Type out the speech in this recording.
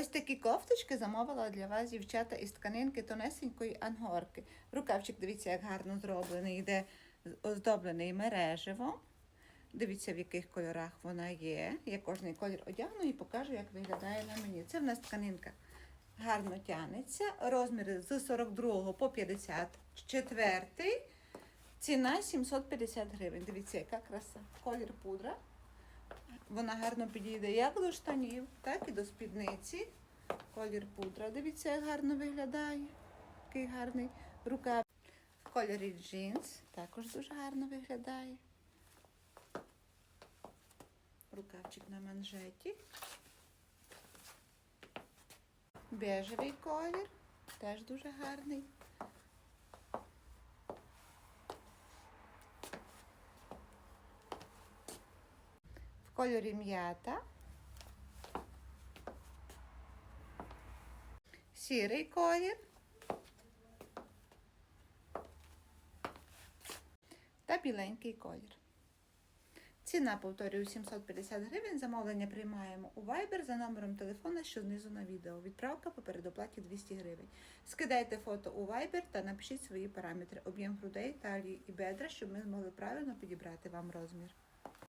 Ось такі кофточки замовила для вас дівчата із тканинки тонесенької ангорки. Рукавчик, дивіться, як гарно зроблений, йде оздоблений мереживом. Дивіться, в яких кольорах вона є. Я кожний колір одягну і покажу, як виглядає на мені. Це в нас тканинка гарно тянеться. Розміри з 42 по 54. Ціна 750 гривень. Дивіться, яка краса. Колір пудра. Вона гарно підійде як до штанів, так і до спідниці. Колір пудра. Дивіться, як гарно виглядає. Такий гарний рукав. В кольорі джинс також дуже гарно виглядає. Рукавчик на манжеті. Бежевий колір. Теж дуже гарний. Кольорі м'ята. Сірий колір. Та біленький колір. Ціна, повторюю, 750 гривень. Замовлення приймаємо у Viber за номером телефона, що знизу на відео. Відправка по передоплаті 200 гривень. Скидайте фото у Viber та напишіть свої параметри, об'єм грудей, талії і бедра, щоб ми змогли правильно підібрати вам розмір.